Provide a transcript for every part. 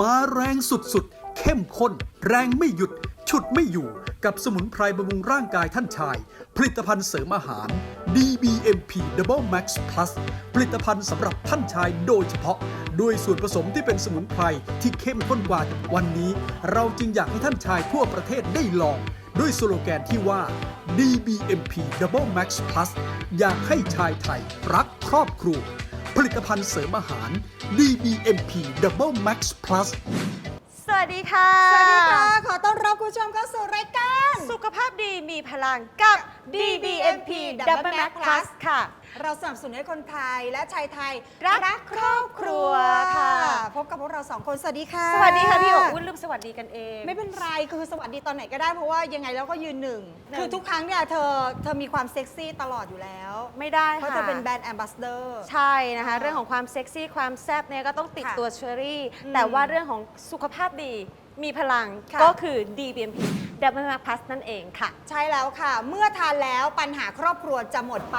มาแรงสุดๆ เข้มข้น แรงไม่หยุด ฉุดไม่อยู่ กับสมุนไพรบำรุงร่างกายท่านชาย ผลิตภัณฑ์เสริมอาหาร DBMP Double Max Plus ผลิตภัณฑ์สำหรับท่านชายโดยเฉพาะ ด้วยส่วนผสมที่เป็นสมุนไพรที่เข้มข้นกว่าวันนี้ เราจึงอยากให้ท่านชายทั่วประเทศได้ลอง ด้วยสโลแกนที่ว่า DBMP Double Max Plus อยากให้ชายไทยรักครอบครัว ลิตภัณฑ์เสริมอาหาร DBMP Double Max Plus สวัสดีค่ะ สวัสดีค่ะ ขอต้อนรับคุณผู้ชมเข้าสู่รายการ สุขภาพดีมีพลังกับ DBMP Double Max Plus ค่ะ เราสนับสนุนให้คนไทยและชายไทยรักครอบครัวค่ะ พบกับพวกเราสองคนสวัสดีค่ะสวัสดีค่ะพี่โอ๋อุ้นลืมสวัสดีกันเอง ไม่เป็นไรคือสวัสดีตอนไหนก็ได้เพราะว่ายังไงเราก็ยืนหนึ่งหนึ่ง คือทุกครั้งเนี่ยเธอเธอมีความเซ็กซี่ตลอดอยู่แล้ว ไม่ได้เพราะค่ะเธอเป็นแบรนด์แอมบาสเดอร์ ใช่นะคะอ๋อเรื่องของความเซ็กซี่ความแซ่บเนี่ยก็ต้องติดค่ะตัวเชอรี่อืมแต่ว่าเรื่องของสุขภาพดี มีพลังค่ะ ก็คือ DBMP Double Max Plus นั่นเองค่ะ ใช่แล้วค่ะ เมื่อทานแล้วปัญหาครอบครัวจะหมดไป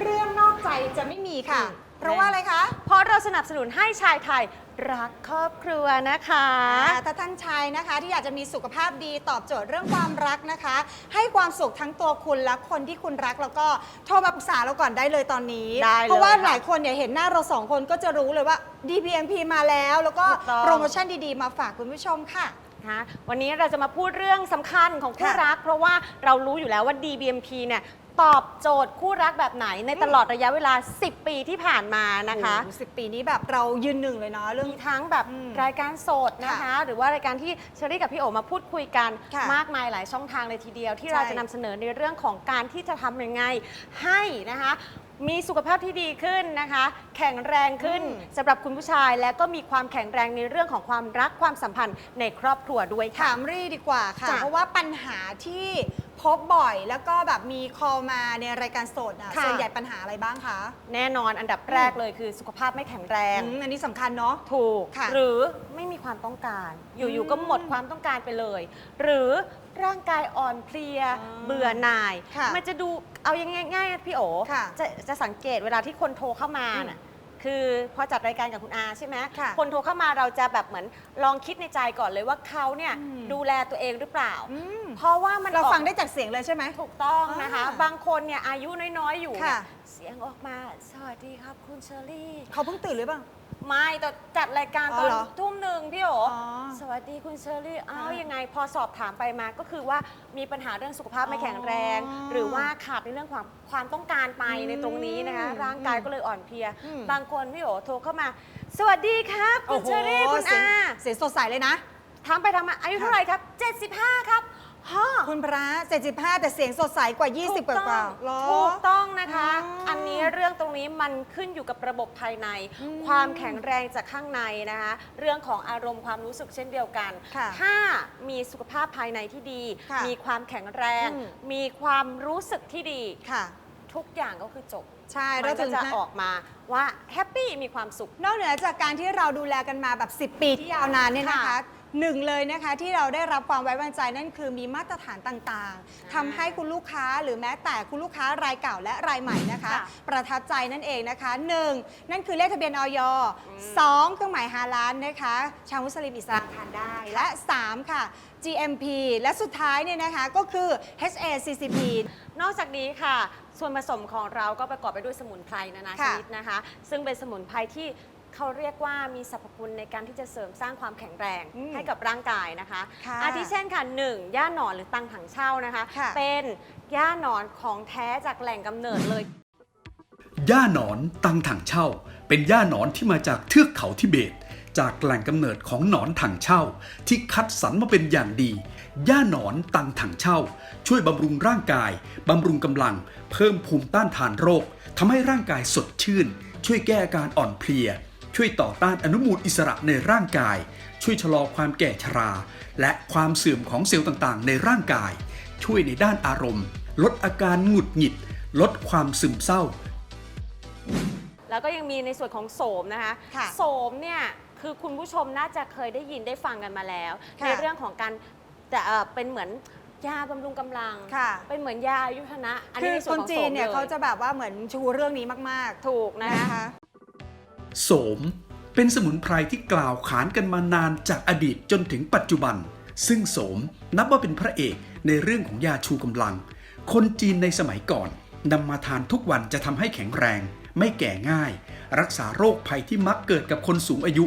เรื่องนอกใจจะไม่มีค่ะ อืม เพราะว่าอะไรคะ เพราะเราสนับสนุนให้ชายไทย รักครอบครัวนะคะ อ่าถ้าท่านชายนะคะที่อยากจะมีสุขภาพดีตอบโจทย์เรื่องความรักนะคะ ให้ความสุขทั้งตัวคุณและคนที่คุณรักแล้วก็โทรมาปรึกษาเราก่อนได้เลยตอนนี้ ได้เลยเพราะว่าค่ะหลายคนเนี่ยเห็นหน้าเราสองคนก็จะรู้เลยว่า DPMP มาแล้ว แล้วก็ถูกต้อง โปรโมชั่นดีๆ มาฝากคุณผู้ชมค่ะ นะคะวันนี้เราจะมาพูดเรื่องสำคัญของคู่ค่ะรัก เพราะว่าเรารู้อยู่แล้วว่า DBMP เนี่ย ตอบโจทย์คู่รักแบบไหนในตลอดระยะเวลา 10 ปีที่ผ่านมานะคะ สิบปีนี้แบบเรายืนหนึ่งเลยเนาะเรื่อง มีทั้งแบบอืมรายการสดนะคะค่ะหรือว่ารายการที่เชอรี่กับพี่โอมาพูดคุยกันค่ะมากมายหลายช่องทางเลยทีเดียว ที่ใช่เราจะนำเสนอในเรื่องของการที่จะทำยังไงให้นะคะ มีสุขภาพที่ดีขึ้นนะคะ แข็งแรงขึ้นอืมสำหรับคุณผู้ชาย และก็มีความแข็งแรงในเรื่องของความรักความสัมพันธ์ในครอบครัวด้วยค่ะ ถามรี่ดีกว่าค่ะ จ้ะเพราะว่าปัญหาที่พบบ่อยแล้วก็แบบมีคอลมาในรายการสดอะค่ะ ส่วนใหญ่ปัญหาอะไรบ้างคะแน่นอนอันดับแรกเลยคือสุขภาพไม่แข็งแรง อืมอันนี้สำคัญเนาะ ถูก ค่ะหรือไม่มีความต้องการ อยู่อืมๆก็หมดความต้องการไปเลย หรือ ร่างกายอ่อนเพลียอ่าเบื่อหน่าย ค่ะมันจะดูเอายังง่ายๆพี่โอค่ะจะจะสังเกตเวลาที่คนโทรเข้ามาน่ะคือพอจัดรายการกับคุณอาใช่ไหมค่ะคนโทรเข้ามาเราจะแบบเหมือนลองคิดในใจก่อนเลยว่าเขาเนี่ยอืม ดูแลตัวเองหรือเปล่า อืมเพราะว่ามันเราออก ฟังได้จากเสียงเลยใช่ไหม ถูกต้องนะคะ อ่าบางคนเนี่ยอายุน้อย ๆ อยู่เนี่ยค่ะ เสียงออกมา สวัสดีครับคุณเชอรี่ เขาเพิ่งตื่นหรือเปล่า ไม่แต่จัดรายการอ๋ตออนเหรอทุ่มหนึ่งพี่โออ๋อสวัสดีคุณเชอรี่อ้าวอ่ายัยังไงพอสอบถามไปมาก็คือว่ามีปัญหาเรื่องสุขภาพไม่แข็งแรง อ๋อหรือว่าขาดในเรื่องความความต้องการไปอืมในตรงนี้นะคะร่างกายก็เลยอ่อนเพลีย อืม บางคนพี่โอโทรเข้ามา สวัสดีครับคุณเชอรี่คุณเสียงอาเสียงสดใสเลยนะ ถามไปถามมาอายุเท่าไหร่ครับ 75 ครับฮะคุณพระ75แต่เสียงสดใสกว่า 20 กว่ากว่าๆเหรอ ถูกต้องนะคะอ๋ออัอั นนี้เรื่องตรงนี้มันขึ้นอยู่กับระบบภายในอืมความแข็งแรงจากข้างในนะคะเรื่องของอารมณ์ความรู้สึกเช่นเดียวกัน ค่ะถ้ามีสุขภาพภายในที่ดี ค่ะมีความแข็งแรง อืม มีความรู้สึกที่ดี ค่ะ ทุกอย่างก็คือจบใช่มัเรานก็ถึงจะนะ ออกมาว่าแฮปปี้มีความสุข นอกเหนือจากการที่เราดูแลกันมาแบบ 10 ปีที่ยาวนานเนี่ยนะคะ ค่ะ หนึ่งเลยนะคะที่เราได้รับความไว้วางใจนั่นคือมีมาตรฐานต่างๆทำให้คุณลูกค้าหรือแม้แต่คุณลูกค้ารายเก่าและรายใหม่นะคะค่ะประทับใจนั่นเองนะคะหนึ่งนั่นคือเลขทะเบียนออยสองเครื่องหมายฮาลานนะคะชาวมุสลิมอิสลามทานได้และ 3 ค่ะ GMP และสุดท้ายเนี่ยนะคะก็คือ HACCP นอกจากนี้ค่ะ ส่วนผสมของเราก็ประกอบไปด้วยสมุนไพรนานาชค่ะนิดนะคะ ซึ่งเป็นสมุนไพรที่ เขาเรียกว่ามีสรรพคุณในการที่จะเสริมสร้างความแข็งแรงอืมให้กับร่างกายนะคะค่ะอาทิเช่นค่ะหนึ่งย่าหนอนหรือตังถังเช่านะคะ ค่ะ เป็นย่าหนอนของแท้จากแหล่งกำเนิดเลย ย่าหนอนตังถังเช่า เป็นย่าหนอนที่มาจากเทือกเขาทิเบต จากแหล่งกำเนิดของหนอนถังเช่า ที่คัดสรรมาเป็นอย่างดี ย่าหนอนตังถังเช่า ช่วยบำรุงร่างกายบำรุงกำลัง เพิ่มภูมิต้านทานโรคทำให้ร่างกายสดชื่น ช่วยแก้อาการอ่อนเพลีย ช่วยต่อต้านอนุมูลอิสระในร่างกาย ช่วยชะลอความแก่ชรา และความเสื่อมของเซลล์ต่างๆ ในร่างกาย ช่วยในด้านอารมณ์ ลดอาการหงุดหงิด ลดความซึมเศร้า แล้วก็ยังมีในส่วนของโสมนะคะค่ะโสมเนี่ยคือคุณผู้ชมน่าจะเคยได้ยินได้ฟังกันมาแล้ว ค่ะ ในเรื่องของการจะเอ่อเป็นเหมือนยาบำรุงกำลัง ค่ะเป็นเหมือนยาอายุทนะอันคืนี้อในส่ควนนของจีโสนมเนี่ยลเขาจะแบบว่าเหมือนชูเรื่องนี้มากถูกๆ นะนะคะคะ โสม เป็นสมุนไพรที่กล่าวขานกันมานานจากอดีตจนถึงปัจจุบัน ซึ่งโสมนับว่าเป็นพระเอกในเรื่องของยาชูกำลัง คนจีนในสมัยก่อนนำมาทานทุกวันจะทำให้แข็งแรง ไม่แก่ง่าย รักษาโรคภัยที่มักเกิดกับคนสูงอายุ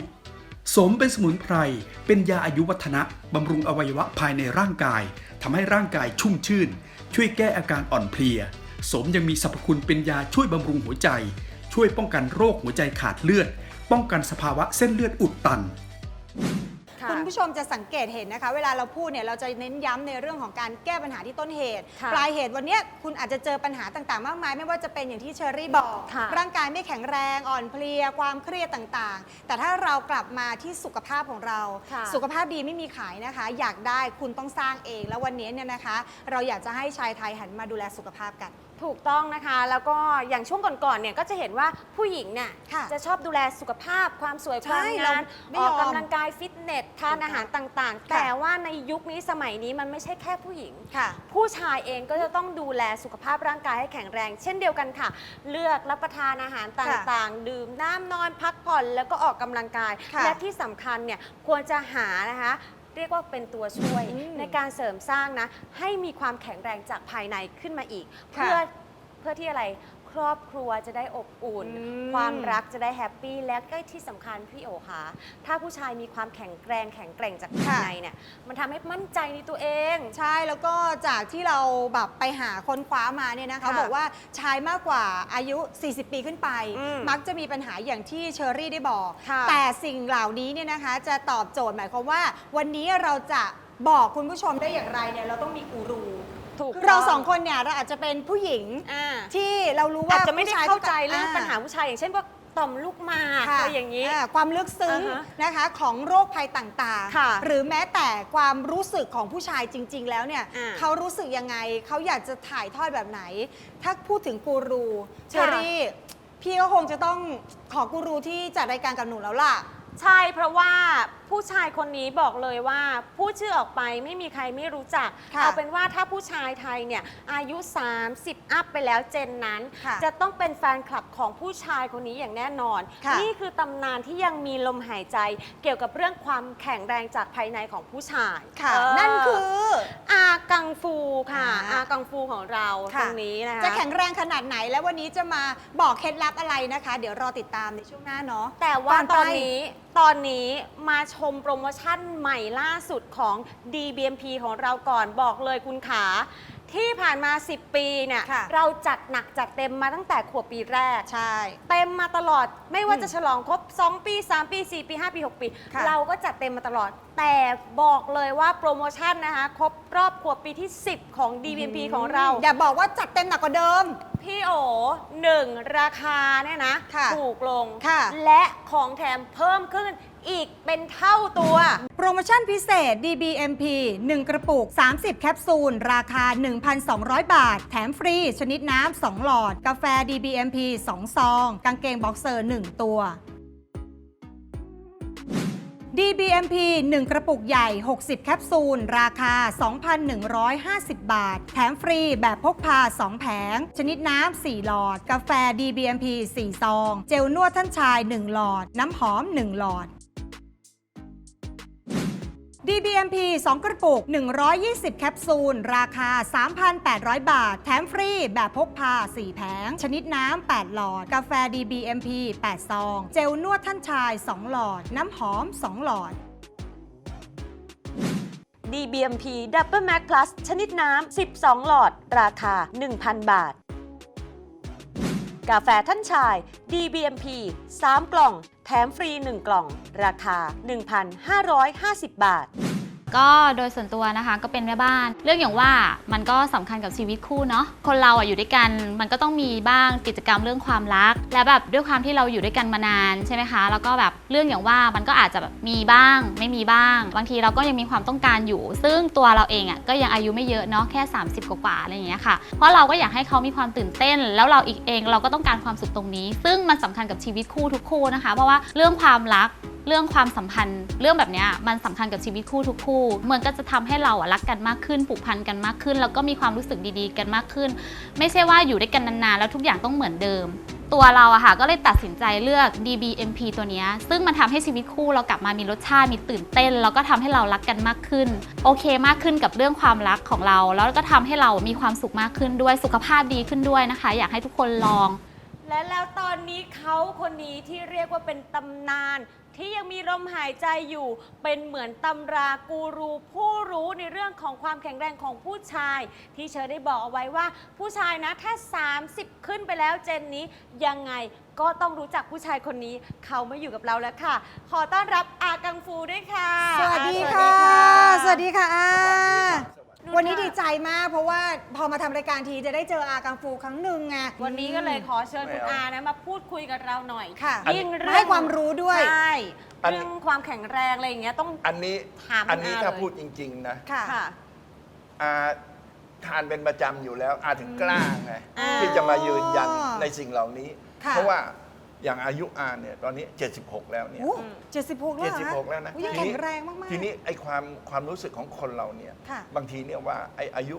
โสมเป็นสมุนไพร เป็นยาอายุวัฒนะบำรุงอวัยวะภายในร่างกายทำให้ร่างกายชุ่มชื่น ช่วยแก้อาการอ่อนเพลียโสมยังมีสรรพคุณเป็นยาช่วยบำรุงหัวใจ ช่วยป้องกันโรคหัวใจขาดเลือด ป้องกันสภาวะเส้นเลือดอุดตันค่ะคุณผู้ชมจะสังเกตเห็นนะคะ เวลาเราพูดเนี่ยเราจะเน้นย้ำในเรื่องของการแก้ปัญหาที่ต้นเหตุค่ะปลายเหตุวันเนี้ยคุณอาจจะเจอปัญหาต่างๆ มากมาย ไม่ว่าจะเป็นอย่างที่เชอรี่บอกค่ะร่างกายไม่แข็งแรงอ่อนเพลียความเครียดต่างๆ แต่ถ้าเรากลับมาที่สุขภาพของเราค่ะสุขภาพดีไม่มีขายนะคะ อยากได้คุณต้องสร้างเอง แล้ววันนี้เนี่ยนะคะ เราอยากจะให้ชายไทยหันมาดูแลสุขภาพกัน ถูกต้องนะคะ แล้วก็อย่างช่วงก่อนๆเนี่ยก็จะเห็นว่าผู้หญิงเนี่ยค่ะจะชอบดูแลสุขภาพความสวยใช่ความงามเราไม่อยออมกกำลังกายฟิตเนสทานอาหารต่างๆ ค่ะ แต่ว่าในยุคนี้สมัยนี้มันไม่ใช่แค่ผู้หญิง ค่ะ ผู้ชายเองก็จะต้องดูแลสุขภาพร่างกายให้แข็งแรง เช่นเดียวกันค่ะ เลือกรับประทานอาหารต่างๆ ดื่มน้ำนอนพักผ่อนแล้วก็ออกกำลังกาย ค่ะและที่สำคัญเนี่ยควรจะหานะคะ เรียกว่าเป็นตัวช่วยอืมในการเสริมสร้างนะ ให้มีความแข็งแรงจากภายในขึ้นมาอีกค่ะเพื่อเพื่อที่อะไร ครอบครัวจะได้อบอุ่น อืม ความรักจะได้แฮปปี้และก็ที่สำคัญพี่โอคะถ้าผู้ชายมีความแข็งแกร่งแข็งแกร่งจากภายในเนี่ยมันทำให้มั่นใจในตัวเอง ใช่แล้วก็จากที่เราแบบไปหาค้นคว้ามาเนี่ยนะคะค่ะบอกว่าชายมากกว่าอายุ 40 ปีขึ้นไป อืมมักจะมีปัญหาอย่างที่เชอรี่ได้บอก ค่ะแต่สิ่งเหล่านี้เนี่ยนะคะจะตอบโจทย์หมายความว่า วันนี้เราจะบอกคุณผู้ชมได้อย่างไรเนี่ยเราต้องมีกูรู ถูกคือเราสองคนเนี่ยเราอาจจะเป็นผู้หญิงอ่าที่เรารู้ว่าอาจจะไม่ได้ผู้ชยเข้าใจเรื่องาปัญหาผู้ชายอย่างเช่นว่าต่อมลูกหมากค่ะอะไรอย่างนี้าความลึกซึ้งอ่าฮะนะคะของโรคภัยต่างค่ะๆ หรือแม้แต่ความรู้สึกของผู้ชายจริง ๆ แล้วเนี่ยอ่าเขารู้สึกยังไงเขาอยากจะถ่ายทอดแบบไหน ถ้าพูดถึงกูรูเชอรี่พี่ก็คงจะต้องขอกูรูที่จัดรายการกับหนูแล้วล่ะ ใช่เพราะว่าผู้ชายคนนี้บอกเลยว่าพูดชื่อออกไปไม่มีใครไม่รู้จัก ค่ะเอาเป็นว่าถ้าผู้ชายไทยเนี่ยอายุ 30 อัพไปแล้วเจนนั้น ค่ะจะต้องเป็นแฟนคลับของผู้ชายคนนี้อย่างแน่นอน ค่ะ นี่คือตำนานที่ยังมีลมหายใจ เกี่ยวกับเรื่องความแข็งแรงจากภายในของผู้ชายค่ะ เออนั่นคือ อากังฟูค่ะ อ่าอากังฟูของเราค่ะ ตรงนี้นะคะจะแข็งแรงขนาดไหน แล้ววันนี้จะมาบอกเคล็ดลับอะไรนะคะ เดี๋ยวรอติดตามในช่วงหน้าเนาะ แต่ว่าก่อนตอนไปนี้ตอนนี้มาชมโปรโมชั่นใหม่ล่าสุดของ DBMP ของเราก่อนบอกเลยคุณขา ที่ผ่านมา 10 ปีเนี่ยค่ะ เราจัดหนักจัดเต็มมาตั้งแต่ขวบปีแรก ใช่ เต็มมาตลอดไม่ว่าอืมจะฉลองครบ 2 ปี 3 ปี 4 ปี 5 ปี 6 ปี ค่ะเราก็จัดเต็มมาตลอด แต่บอกเลยว่าโปรโมชั่นนะคะ ครบรอบขวบปีที่ 10 ของ DBMP ของเรา อย่าบอกว่าจัดเต็มหนักกว่าเดิม พี่โอหนึ่งราคาเนี่ยนะ ค่ะถูกลง ค่ะ และของแถมเพิ่มขึ้นอีกเป็นเท่าตัว โปรโมชั่นพิเศษ DBMP 1 กระปุก 30 แคปซูล ราคา 1,200 บาท แถมฟรี ชนิดน้ำ 2 หลอด กาแฟ DBMP 2 ซอง กางเกงบ็อกเซอร์ 1 ตัว DBMP 1 กระปุกใหญ่ 60 แคปซูล ราคา 2,150 บาท แถมฟรีแบบพกพา 2 แผง ชนิดน้ำ 4 หลอด กาแฟ DBMP 4 ซอง เจลนวดท่านชาย 1 หลอด น้ำหอม 1 หลอด DBMP 2 กระปุก 120 แคปซูล ราคา 3,800 บาท แถมฟรี แบบพกพา 4 แผง ชนิดน้ำ 8 หลอด กาแฟ DBMP 8 ซอง เจลนวดท่านชาย 2 หลอด น้ำหอม 2 หลอด DBMP Double Max Plus ชนิดน้ำ 12 หลอด ราคา 1,000 บาท กาแฟท่านชาย DBMP 3 กล่อง ถมฟรี 1 กล่อง ราคา 1,550 บาท ก็โดยส่วนตัวนะคะก็เป็นแม่บ้าน เรื่องอย่างว่ามันก็สำคัญกับชีวิตคู่เนาะคนเราอะอยู่ด้วยกัน มันก็ต้องมีบ้างกิจกรรมเรื่องความรัก และแบบด้วยความที่เราอยู่ด้วยกันมานานใช่ไหมคะ แล้วก็แบบเรื่องอย่างว่ามันก็อาจจะแบบมีบ้าง ไม่มีบ้าง บางทีเราก็ยังมีความต้องการอยู่ ซึ่งตัวเราเองอะก็ยังอายุไม่เยอะเนาะแค่ 30 กว่าๆอะไรอย่างเงี้ยค่ะเพราะเราก็อยากให้เขามีความตื่นเต้น แล้วเราอีกเองเราก็ต้องการความสุขตรงนี้ ซึ่งมันสำคัญกับชีวิตคู่ทุกคู่นะคะ เพราะว่าเรื่องความรัก เรื่องความสัมพันธ์ เรื่องแบบนี้มันสำคัญกับชีวิตคู่ทุกคู่เหมือนก็จะทำให้เราอะรักกันมากขึ้นผูกพันกันมากขึ้น แล้วก็มีความรู้สึกดีๆ กันมากขึ้น ไม่ใช่ว่าอยู่ด้วยกันนานๆแล้วทุกอย่างต้องเหมือนเดิม ตัวเราอะค่ะก็เลยตัดสินใจเลือก DBMP ตัวนี้ ซึ่งมันทำให้ชีวิตคู่เรากลับมามีรสชาติมีตื่นเต้น แล้วก็ทำให้เรารักกันมากขึ้น โอเคมากขึ้นกับเรื่องความรักของเรา แล้วก็ทำให้เรามีความสุขมากขึ้นด้วยสุขภาพดีขึ้นด้วยนะคะ อยากให้ทุกคนลอง และแล้วตอนนี้เขาคนนี้ที่เรียกว่าเป็นตำนาน ที่ยังมีลมหายใจอยู่ เป็นเหมือนตำรากูรู ผู้รู้ในเรื่องของความแข็งแรงของผู้ชาย ที่เชอได้บอกเอาไว้ว่า ผู้ชายนะถ้า 30 ขึ้นไปแล้วเจนนี้ยังไงก็ต้องรู้จักผู้ชายคนนี้ เขามาอยู่กับเราแล้วค่ะ ขอต้อนรับอากังฟูด้วยค่ะสวัสดีอาค่ะสสวัวัสสดีดีค่ะค่ะอาหนู วันนี้ค่ะดีใจมากเพราะว่าพอมาทำรายการทีจะได้เจออากังฟูครั้งหนึ่งไงวันนี้ก็เลยขอเชิญคุณไม่เอาอานะมาพูดคุยกับเราหน่อยค่ะยิ่งมาเรื่องให้ความรู้ด้วยใช่อัน เรื่องความแข็งแรงอะไรอย่างเงี้ยต้อง อันนี้ถามอันนี้คุณอาถ้าเลย พูดจริง ๆ นะค่ะ ค่ะ อาทานเป็นประจำอยู่แล้วอาถึงกล้าไงอ่าที่จะมายืนยันอ๋อในสิ่งเหล่านี้ ค่ะ เพราะว่า อย่างอายุอาเนี่ยตอนนี้ 76 แล้วเนี่ย โอ้เจ็ดสิบหกแล้วเหรอคะ76 แล้วนะอุ๊ยยังทีแข็นี้งแรงมากๆ ทีนี้ไอ้ความความรู้สึกของคนเราเนี่ยค่ะบางทีเนี่ยว่าไอ้อายุ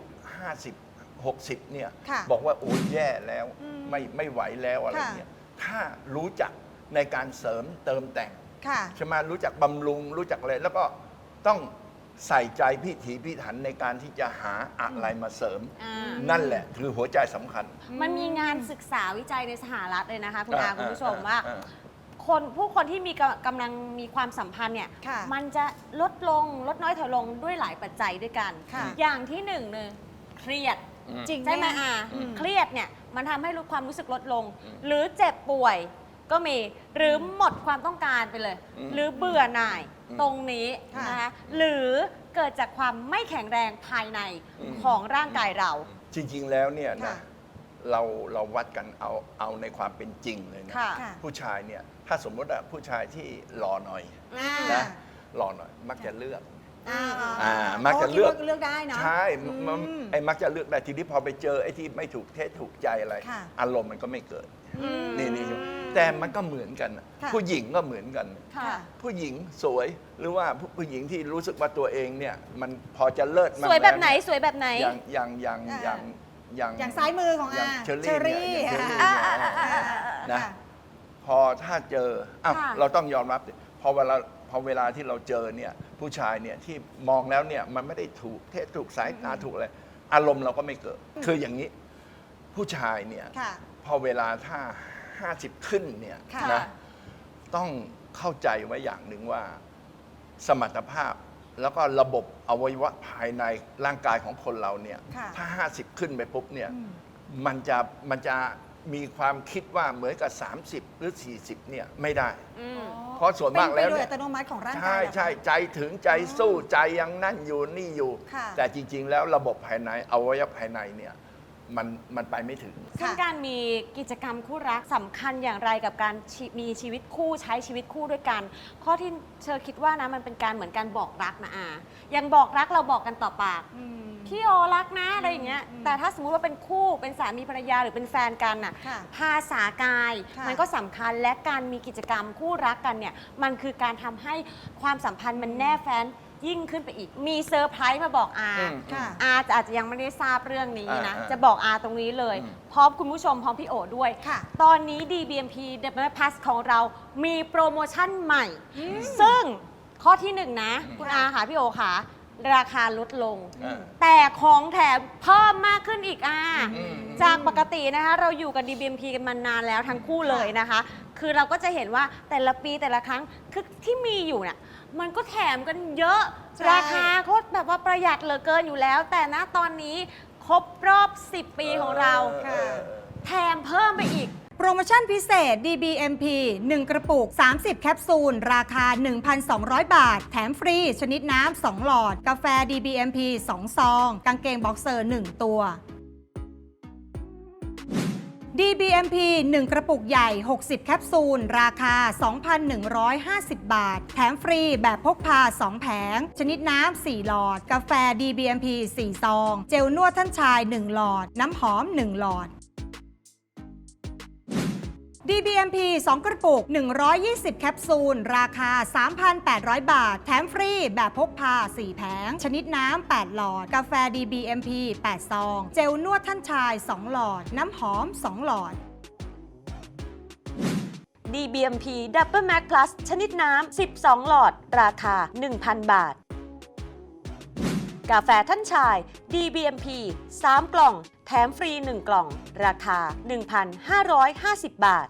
50 60 เนี่ยค่ะบอกว่าโอ้ยแย่แล้วอืมไม่ไม่ไหวแล้วอะไรค่ะ เนี่ยถ้ารู้จักในการเสริมเติมแต่ง ค่ะ ใช่ไหมรู้จักบำรุงรู้จักอะไรแล้วก็ต้อง ใส่ใจพิถีพิถันในการที่จะหาอะไรมาเสริม อ่านั่นแหละคือหัวใจสำคัญ มันมีงานศึกษาวิจัยในสหรัฐเลยนะคะ คุณอาอ่าคุณผู้ชมอ่าว่าอ่า คนผู้คนที่มีกำกำลังมีความสัมพันธ์เนี่ย ค่ะมันจะลดลงลดน้อยถอยลงด้วยหลายปัจจัยด้วยกัน ค่ะอย่างที่หนึ่งเลยเครียดอืมจริง ใช่ไหมคะอาอืม เครียดเนี่ยมันทำให้รู้ความรู้สึกลดลง อืม หรือเจ็บป่วย ก็มีหรือหมดความต้องการไปเลย อืมหรือเบื่อหน่ายอืมตรงนี้ค่ะนะคะหรือเกิดจากความไม่แข็งแรงภายในอืม ของร่างกายเรา จริง ๆ แล้วเนี่ยค่ะนะเราเราวัดกันเอาเอาในความเป็นจริงเลยนะค่ะ ค่ะ ผู้ชายเนี่ยถ้าสมมติว่าผู้ชายที่หล่อหน่อยอ่านะหล่อหน่อย มักจะเลือก อ่าอ่ามักจะเลือกเลือกได้เนาะ ใช่มันอืมไอ้มักจะเลือกได้ทีนี้พอไปเจอไอ้ที่ไม่ถูกเทศถูกใจอะไร ค่ะ อารมณ์มันก็ไม่เกิด อืม นี่นี่ แต่มันก็เหมือนกันน่ะค่ะ ผู้หญิงก็เหมือนกัน ค่ะ ผู้หญิงสวยหรือว่าผู้ผู้หญิงที่รู้สึกว่าตัวเองเนี่ยมันพอจะเลิศมากสวยแบบไหนล้สวยแบบไหนอย่างอย่างอย่างอ่าอย่างอย่างอย่างซ้ายมือของย่าอาเชอรี่เนี่ยอย่างเชอรี่อ่า เนี่ย อ่าอ่านะ ค่ะพอถ้าเจออ้าวค่ะ เราต้องยอมรับดิพอเวลาพอเวลาที่เราเจอเนี่ยผู้ชายเนี่ยที่มองแล้วเนี่ยมันไม่ได้ถูกเทศถูกสายตาถูกอะไรอารมณ์เราก็ไม่เกิด คืออย่างนี้ ผู้ชายเนี่ยค่ะ พอเวลาถ้า 50 ขึ้นเนี่ยค่ะ นะต้องเข้าใจไว้อย่างหนึ่งว่า สมรรถภาพแล้วก็ระบบอวัยวะภายในร่างกายของคนเราเนี่ยค่ะ ถ้า 50 ขึ้นไปปุ๊บเนี่ย อืม มันจะมันจะมีความคิดว่าเหมือนกับ 30 หรือ 40 เนี่ยไม่ได้ อืม เพราะส่วนมากแล้วเป็นไปโดยเนี่อัตโนมัติของร่างกายใช่เหรอคะ ใช่ใจถึงใจสู้ใจยังนั่นอยู่นี่อยู่ ค่ะ แต่จริง ๆ แล้วระบบภายในอวัยวะภายในเนี่ย มันมันไปไม่ถึง ซึ่งค่ะการมีกิจกรรมคู่รักสำคัญอย่างไรกับการชีมีชีวิตคู่ใช้ชีวิตคู่ด้วยกัน ข้อที่เชอคิดว่านะมันเป็นการเหมือนการบอกรักนะอาอย่างบอกรักเราบอกกันต่อปาก อืม พี่โอรักนะอะไรอย่างเงี้ย อืมแต่ถ้าสมมุติว่าเป็นคู่เป็นสามีภรรยาหรือเป็นแฟนกันน่ะ ค่ะภาษากาย ค่ะ มันก็สำคัญและการมีกิจกรรมคู่รักกันเนี่ย มันคือการทำให้ความสัมพันธ์มันแน่แฟ้น ยิ่งขึ้นไปอีก มีเซอร์ไพรส์มาบอกอาอืมค่ะ อาจะอาจจะยังไม่ได้ทราบเรื่องนี้นะ อ่าอ่าจะบอกอาตรงนี้เลย อืม พร้อมคุณผู้ชมพร้อมพี่โอด้วย ค่ะ ตอนนี้ DBMP d e v e l o p Plus ของเรามีโปรโมชั่นใหม่ ซึ่งข้อที่หนึ่งนะ คุณอาค่ะพี่โอค่ะ ราคาลดลง อ่า แต่ของแถมเพิ่มมากขึ้นอีกอะ อืม จากปกตินะคะเราอยู่กับ DBMP กันมานานแล้วทั้งคู่เลยนะคะ คือเราก็จะเห็นว่าแต่ละปีแต่ละครั้งคือที่มีอยู่เนี่ย มันก็แถมกันเยอะ ใช่ ราคาก็แบบว่าประหยัดเหลือเกินอยู่แล้ว แต่ณตอนนี้ครบรอบ 10 ปีของเรา ค่ะ แถมเพิ่มไปอีก โปรโมชั่นพิเศษ DBMP 1 กระปุก 30 แคปซูล ราคา 1,200 บาท แถมฟรี ชนิดน้ำ 2 หลอด กาแฟ DBMP 2 ซอง กางเกงบ็อกเซอร์ 1 ตัว DBMP 1 กระปุกใหญ่ 60 แคปซูล ราคา 2,150 บาท แถมฟรีแบบพกพา 2 แผง ชนิดน้ำ 4 หลอด กาแฟ DBMP 4 ซอง เจลนวดท่านชาย 1 หลอด น้ำหอม 1 หลอด DBMP 2 กระปุก 120 แคปซูล ราคา 3,800 บาท แถมฟรี แบบพกพา 4 แผง ชนิดน้ำ 8 หลอด กาแฟ DBMP 8 ซอง เจลนวดท่านชาย 2 หลอด น้ำหอม 2 หลอด DBMP Double Max Plus ชนิดน้ำ 12 หลอด ราคา 1,000 บาท กาแฟท่านชาย DBMP 3 กล่อง แถมฟรี 1 กล่อง ราคา 1,550 บาท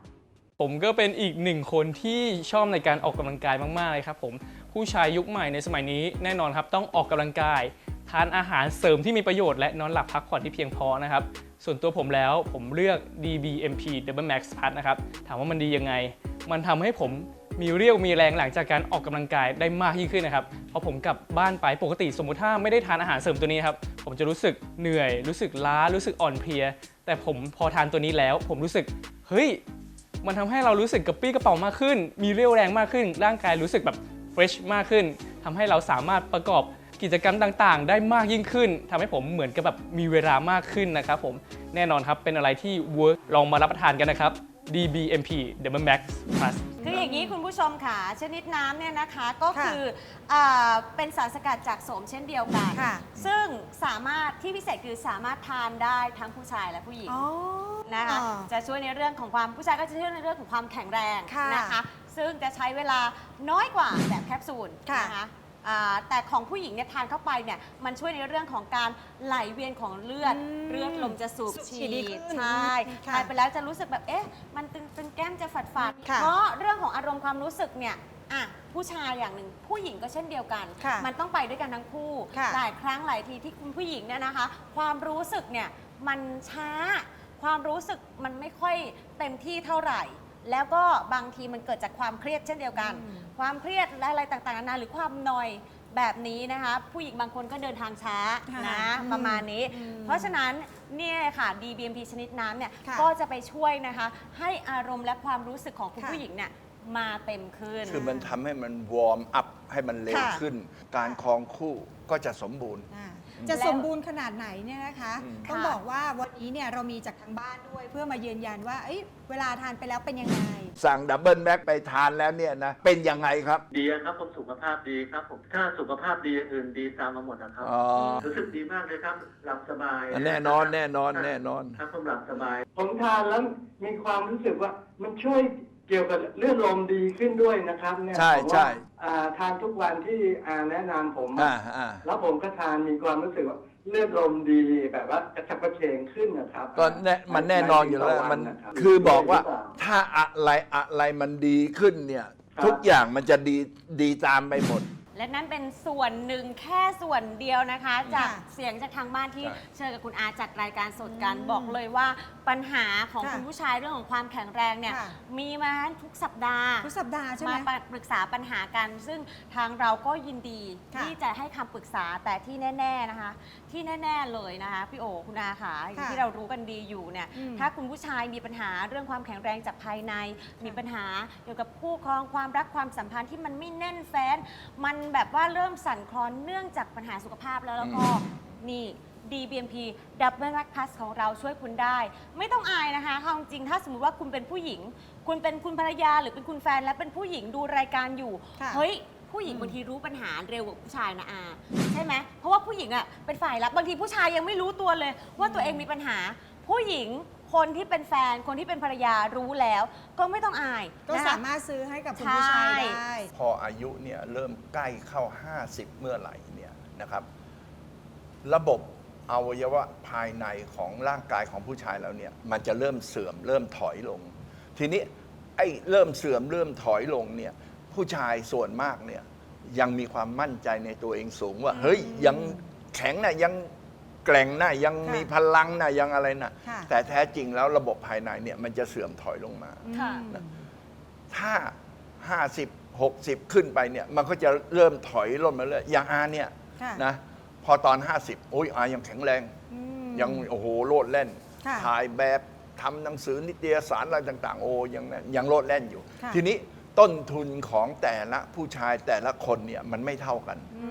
ผมก็เป็นอีกหนึ่งคนที่ชอบในการออกกำลังกายมากๆเลยครับผม ผู้ชายยุคใหม่ในสมัยนี้แน่นอนครับต้องออกกำลังกาย ทานอาหารเสริมที่มีประโยชน์และนอนหลับพักผ่อนที่เพียงพอนะครับ ส่วนตัวผมแล้วผมเลือก DBMP Double Max Plus นะครับ ถามว่ามันดียังไง มันทำให้ผม มีเรี่ยวมีแรงหลังจากการออกกำลังกายได้มากยิ่งขึ้นนะครับพอผมกลับบ้านไปปกติสมมุติถ้าไม่ได้ทานอาหารเสริมตัวนี้ครับผมจะรู้สึกเหนื่อย รู้สึกล้ารู้สึกอ่อนเพลีย แต่ผมพอทานตัวนี้แล้ว ผมรู้สึกเฮ้ยมันทำให้เรารู้สึกกระปรี้กระเป๋ามากขึ้น มีเรี่ยวแรงมากขึ้น ร่างกายรู้สึกแบบเฟรชมากขึ้นทำให้เราสามารถประกอบกิจกรรมต่างๆ ได้มากยิ่งขึ้นทำให้ผมเหมือนกับแบบมีเวลามากขึ้นนะครับผมแน่นอนครับเป็นอะไรที่เวิร์กลองมารับประทานกันนะครับ DBMP Double Max Plus ออย่างนี้คุณผู้ชมค่ะ ชนิดน้ำเนี่ยนะคะก็ค่ะคืออาเป็นสารสกัดจากโสมเช่นเดียวกัน ค่ะ ซึ่งสามารถที่พิเศษคือสามารถทานได้ทั้งผู้ชายและผู้หญิง อ๋อ นะคะอ่าจะช่วยในเรื่องของความผู้ชายก็จะช่วยในเรื่องของความแข็งแรงค่ะนะคะ ซึ่งจะใช้เวลาน้อยกว่าแบบแคปซูลค่ะนะคะอ่าแต่ของผู้หญิงเนี่ยทานเข้าไปเนี่ยมันช่วยในเรื่องของการไหลเวียนของเลือด อืมเลือดลมจะสูบสูบฉีฉีดดีดขึ้นใช่ค่ะ ทานไปแล้วจะรู้สึกแบบเอ๊ะมันตึงๆแก้ม จะฝาดฝาดๆค่ะเพราะเรื่องของอารมณ์ความรู้สึกเนี่ยอะผู้ชายอย่างหนึ่งผู้หญิงก็เช่นเดียวกัน ค่ะมันต้องไปด้วยกันทั้งคู่ ค่ะหลายครั้งหลายทีที่คุณผู้หญิงเนี่ยนะคะ ความรู้สึกเนี่ยมันช้า ความรู้สึกมันไม่ค่อยเต็มที่เท่าไหร่ แล้วก็บางทีมันเกิดจากความเครียดเช่นเดียวกัน อืม ความเครียดและอะไรต่างๆนานาหรือความนอยแบบนี้นะคะ ผู้หญิงบางคนก็เดินทางช้าค่ะนะอืมประมาณนี้ อืม เพราะฉะนั้น เนี่ยค่ะ DBMP ชนิดน้ำเนี่ยค่ะก็จะไปช่วยนะคะ ให้อารมณ์และความรู้สึกของคุณค่ะ ผู้หญิงเนี่ยมาเต็มขึ้น คือมันทำให้มันวอร์มอัพให้มันเร็วค่ะ ขึ้น การครองคู่ก็จะสมบูรณ์ อ่า จะสมบูรณ์ขนาดไหนเนี่ยนะคะอืม ต้องค่ะ บอกว่าวันนี้เนี่ยเรามีจากทางบ้านด้วย เพื่อมายืนยันว่าเอ้ยเวลาทานไปแล้วเป็นยังไง สั่งดับเบิลแบ็กไปทานแล้วเนี่ยนะ เป็นยังไงครับ ดีครับผมสุขภาพดีครับผมถ้าสุขภาพดีอย่างอื่นดีตามมาหมดนะครับอ๋อ รู้สึกดีมากเลยครับ หลับสบายแน่นอนแน่นอนแน่นอน ครับผมหลับสบาย ผมทานแล้วมีความรู้สึกว่ามันช่วย เกี่ยวกับเลือดลมดีขึ้นด้วยนะครับเนี่ยใช่ผมว่าใช่อ่าทานทุกวันที่อาแนะนำผมอ่าอ่า แล้วผมก็ทานมีความรู้สึกว่าเลือดลมดีแบบว่ากระฉับกระเฉงขึ้นนะครับก็แน่มันแน่นอนอยู่แล้วต่มันะรับคือบอกว่าหรืเปล่ถ้าอะไรอะไรมันดีขึ้นเนี่ยครับทุกอย่างมันจะดีดีตามไปหมด และนั่นเป็นส่วนหนึ่งแค่ส่วนเดียวนะคะ จากค่ะเสียงจากทางบ้านที่ใช่ เชิญกับคุณอาจัดรายการสดกัน อืมบอกเลยว่าปัญหาของค่ะคุณผู้ชายเรื่องของความแข็งแรงเนี่ยค่ะ มีมาทุกสัปดาห์ ทุกสัปดาห์ใช่ไหม มาปรึกษาปัญหากัน ซึ่งทางเราก็ยินดีค่ะที่จะให้คำปรึกษาแต่ที่แน่ ๆนะคะ ที่แน่ ๆเลยนะคะ พี่โอคุณอาค่ะอย่างค่ะที่เรารู้กันดีอยู่เนี่ยอืมถ้าคุณผู้ชายมีปัญหาเรื่องความแข็งแรงจากภายใน มีปัญหาเกี่ยวกับคู่ครองความรักความสัมพันธ์ที่มันไม่แน่นแฟ้น มันแบบว่าเริ่มสั่นคลอนเนื่องจากปัญหาสุขภาพแล้วแล้วก็นี่ DBMP Double Max Plus ของเราช่วยคุณได้ ไม่ต้องอายนะคะเอาจริงๆถ้าสมมติว่าคุณเป็นผู้หญิง คุณเป็นคุณภรรยาหรือเป็นคุณแฟนและเป็นผู้หญิงดูรายการอยู่ ค่ะเฮ้ย ผู้หญิงบางทีรู้ปัญหาเร็วกว่าผู้ชายนะอาใช่ไหมเพราะว่าผู้หญิงอะเป็นฝ่ายรับบางทีผู้ชายยังไม่รู้ตัวเลย ว่าตัวเองมีปัญหา ผู้หญิง คนที่เป็นแฟนคนที่เป็นภรรยารู้แล้ว ก็ไม่ต้องอายก็นะคะ สามารถซื้อให้กับคุณผู้ชายใช่ ได้ พออายุเนี่ยเริ่มใกล้เข้า 50 เมื่อไหร่เนี่ยนะครับ ระบบอวัยวะภายในของร่างกายของผู้ชายเราเนี่ย มันจะเริ่มเสื่อมเริ่มถอยลง ทีนี้ไอ้เริ่มเสื่อมเริ่มถอยลงเนี่ย ผู้ชายส่วนมากเนี่ย ยังมีความมั่นใจในตัวเองสูงว่า เฮ้ยยังแข็งนะยัง แกร่งนะยังค่ะมีพลังนะยังอะไรนะค่ะ แต่แท้จริงแล้วระบบภายในเนี่ยมันจะเสื่อมถอยลงมา ค่ะ อืม ถ้า 50 60 ขึ้นไปเนี่ยมันก็จะเริ่มถอยลงมาเลยอย่างอาเนี่ยค่ะ นะพอตอน 50โอ้ยอายังแข็งแรง อืม ยังโอ้โหโลดแล่น ค่ะ ถ่ายแบบทำหนังสือนิตยสารอะไรต่าง ๆ โอ้ยังยังโลดแล่นอยู่ ค่ะทีนี้ต้นทุนของแต่ละผู้ชายแต่ละคนเนี่ยมันไม่เท่ากัน อื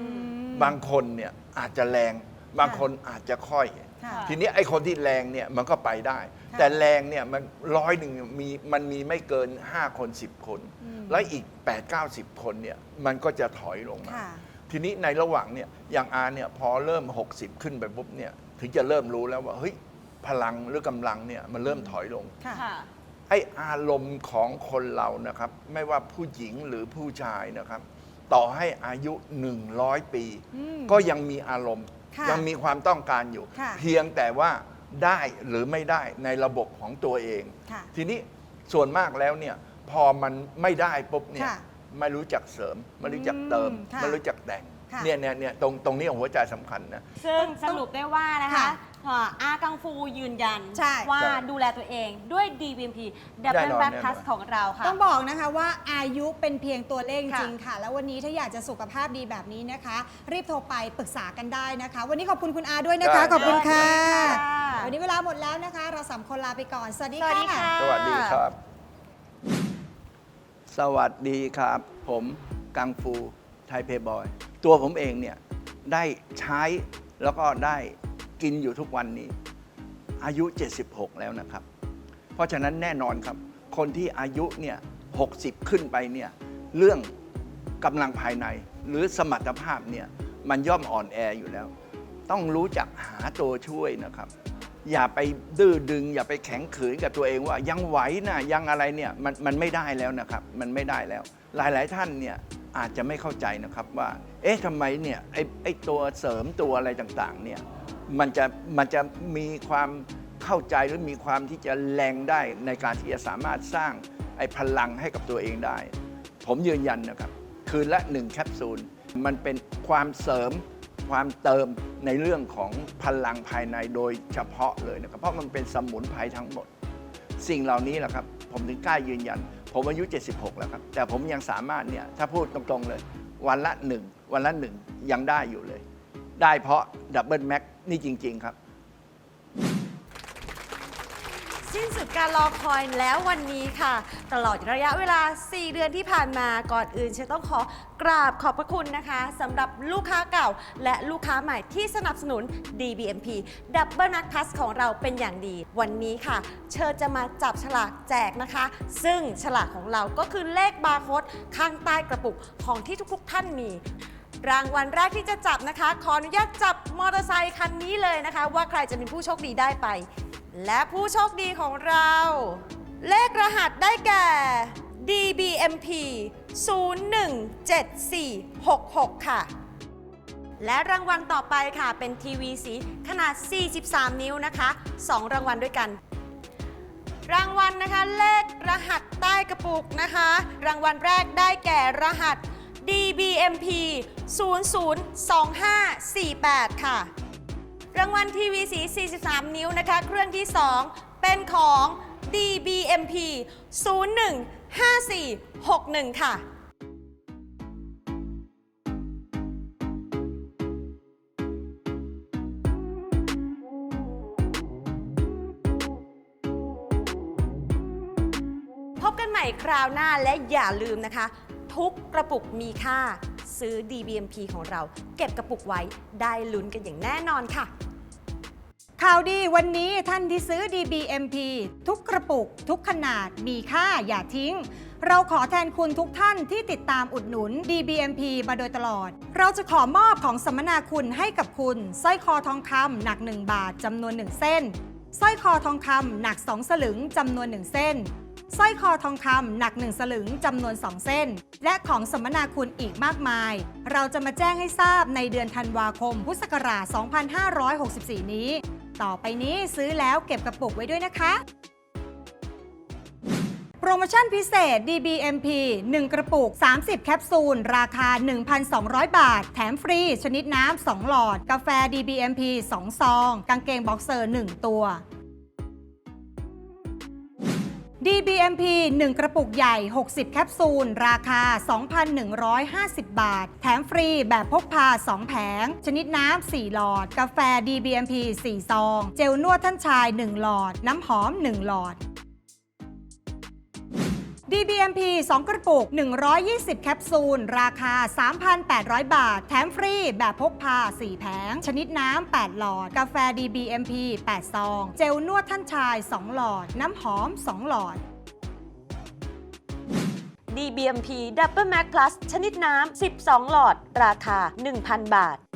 ม บางคนเนี่ยอาจจะแรง บางคนอาจจะค่อย ค่ะทีนี้ไอ้คนที่แรงเนี่ยมันก็ไปได้ค่ะแต่แรงเนี่ยมันร้อยหนึ่งมีมันมีไม่เกิน 5 คน 10 คน อืม แล้วอีก 8 9 0 คนเนี่ยมันก็จะถอยลงมา ค่ะ ทีนี้ในระหว่างเนี่ยอย่างอาเนี่ยพอเริ่ม 60 ขึ้นไปปุ๊บเนี่ยถึงจะเริ่มรู้แล้วว่าเฮ้ยพลังหรือกำลังเนี่ยมันเริ่มถอยลง ค่ะ ค่ะ ไอ้อารมณ์ของคนเรานะครับ ไม่ว่าผู้หญิงหรือผู้ชายนะครับ ต่อให้อายุ 100 ปี อืม ก็ยังมีอารมณ์ ค่ะยังมีความต้องการอยู่ ค่ะ เพียงแต่ว่าได้หรือไม่ได้ในระบบของตัวเอง ค่ะ ทีนี้ส่วนมากแล้วเนี่ยพอมันไม่ได้ปุ๊บเนี่ยค่ะไม่รู้จักเสริม ไม่รู้จักเติม อืมค่ะ ไม่รู้จักแต่ง ค่ะเนี่ยเนี่ยเนี่ยตรงตรงนี้หัวใจสำคัญนะ ซึ่งสรุปได้ว่านะคะค่ะอ่าอากังฟูยืนยัน ใช่ ว่าใช่ดูแลตัวเองด้วย DVMP แน่ Double นอน Back แน่นอน Plus ของเราค่ะ ต้องบอกนะคะว่าอายุเป็นเพียงตัวเลขจค่ะริงค่ะ แล้ววันนี้ถ้าอยากจะสุขภาพดีแบบนี้นะคะ รีบโทรไปปรึกษากันได้นะคะ วันนี้ขอบคุณคุณอาด้วยนะคะ ได้ ขอบคุณค่ะค่ะ วันนี้เวลาหมดแล้วนะคะ เราสามคนลาไปก่อน สวัสดีสวัสดีค่ะ ค่ะ สวัสดีครับ สวัสดีครับ ผมกังฟูไทยเพย์บอย ตัวผมเองเนี่ยได้ใช้แล้วก็ได้กินอยู่ทุกวันนี้ อายุ 76 แล้วนะครับ เพราะฉะนั้นแน่นอนครับ คนที่อายุเนี่ย60 ขึ้นไปเนี่ยเรื่องกำลังภายใน หรือสมรรถภาพเนี่ยมันย่อมอ่อนแออยู่แล้ว ต้องรู้จักหาตัวช่วยนะครับ อย่าไปดื้อดึง อย่าไปแข็งขืนกับตัวเองว่ายังไหวนะยังอะไรเนี่ยมันมันไม่ได้แล้วนะครับ มันไม่ได้แล้ว หลายๆท่านเนี่ย อาจจะไม่เข้าใจนะครับว่า เอ๊ะทำไมเนี่ยไอ้ไอ้ตัวเสริมตัวอะไรต่างๆเนี่ยมันจะมันจะมีความเข้าใจหรือมีความที่จะแรงได้ในการที่จะสามารถสร้างไอ้พลังให้กับตัวเองได้ ผมยืนยันนะครับ คืนละหนึ่งแคปซูลมันเป็นความเสริมความเติมในเรื่องของพลังภายในโดยเฉพาะเลยนะครับ เพราะมันเป็นสมุนไพรทั้งหมด สิ่งเหล่านี้แหละครับ ผมถึงกล้ายืนยัน ผมอายุ 76 แล้วครับ แต่ผมยังสามารถเนี่ยถ้าพูดตรงๆเลย วันละหนึ่งวันละหนึ่งยังได้อยู่เลย ได้เพราะดับเบิลแม็กนี่จริง ๆ ครับ สิ้นสุดการรอคอยแล้ววันนี้ค่ะ ตลอดระยะเวลา 4 เดือนที่ผ่านมาก่อนอื่นฉันต้องขอกราบขอบพระคุณนะคะสำหรับลูกค้าเก่า และลูกค้าใหม่ที่สนับสนุน DBMP Double Nut Plus ของเราเป็นอย่างดี วันนี้ค่ะ เชิญจะมาจับฉลากแจกนะคะ ซึ่งฉลากของเราก็คือเลขบาร์โค้ดข้างใต้กระปุกของที่ทุกๆ ท่านมีรางวัลแรกที่จะจับนะคะ ขออนุญาตจับมอเตอร์ไซคันนี้เลยนะคะ ว่าใครจะเป็นผู้โชคดีได้ไป และผู้โชคดีของเรา เลขรหัสได้แก่ DBMP 017466 ค่ะ และรางวัลต่อไปค่ะ เป็นทีวีสีขนาด 43 นิ้วนะคะ 2 รางวัลด้วยกัน รางวัลนะคะเลขรหัสใต้กระปุกนะคะ รางวัลแรกได้แก่รหัส DBMP 002548 ค่ะ รางวัลทีวีสี 43 นิ้วนะคะ เครื่องที่ 2 เป็นของ DBMP 015461 ค่ะพบกันใหม่คราวหน้าและอย่าลืมนะคะ ทุกกระปุกมีค่า ซื้อ DBMP ของเรา เก็บกระปุกไว้ได้ลุ้นกันอย่างแน่นอนค่ะ ข่าวดีวันนี้ท่านที่ซื้อ DBMP ทุกกระปุก ทุกขนาดมีค่าอย่าทิ้ง เราขอแทนคุณทุกท่านที่ติดตามอุดหนุน DBMP มาโดยตลอด เราจะขอมอบของสัมมนาคุณให้กับคุณสร้อยคอทองคำหนัก 1 บาทจำนวน 1 เส้นสร้อยคอทองคำหนัก 2 สลึงจำนวน 1 เส้น สร้อยคอทองคำหนัก 1 สลึงจำนวน 2 เส้น และของสมมนาคุณอีกมากมาย เราจะมาแจ้งให้ทราบในเดือนธันวาคม พุทธศักราช 2564 นี้ ต่อไปนี้ซื้อแล้วเก็บกระปุกไว้ด้วยนะคะ โปรโมชั่นพิเศษ DBMP 1 กระปุก 30 แคปซูล ราคา 1,200 บาท แถมฟรี ชนิดน้ำ 2 หลอด กาแฟ DBMP 2 ซอง กางเกงบ็อกเซอร์ 1 ตัว DBMP 1 กระปุกใหญ่ 60 แคปซูล ราคา 2,150 บาท แถมฟรีแบบพกพา 2 แผง ชนิดน้ำ 4 หลอด กาแฟ DBMP 4 ซอง เจลนวดท่านชาย 1 หลอด น้ำหอม 1 หลอด DBMP 2 กระปุก 120 แคปซูล ราคา 3,800 บาท แถมฟรี แบบพกพา 4 แผง ชนิดน้ำ 8 หลอด กาแฟ DBMP 8 ซอง เจลนวดท่านชาย 2 หลอด น้ำหอม 2 หลอด DBMP Double Max Plus ชนิดน้ำ 12 หลอด ราคา 1,000 บาท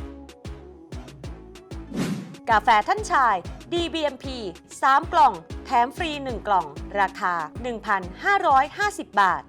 กาแฟท่านชาย DBMP 3 กล่อง แถมฟรี 1 กล่อง ราคา 1,550 บาท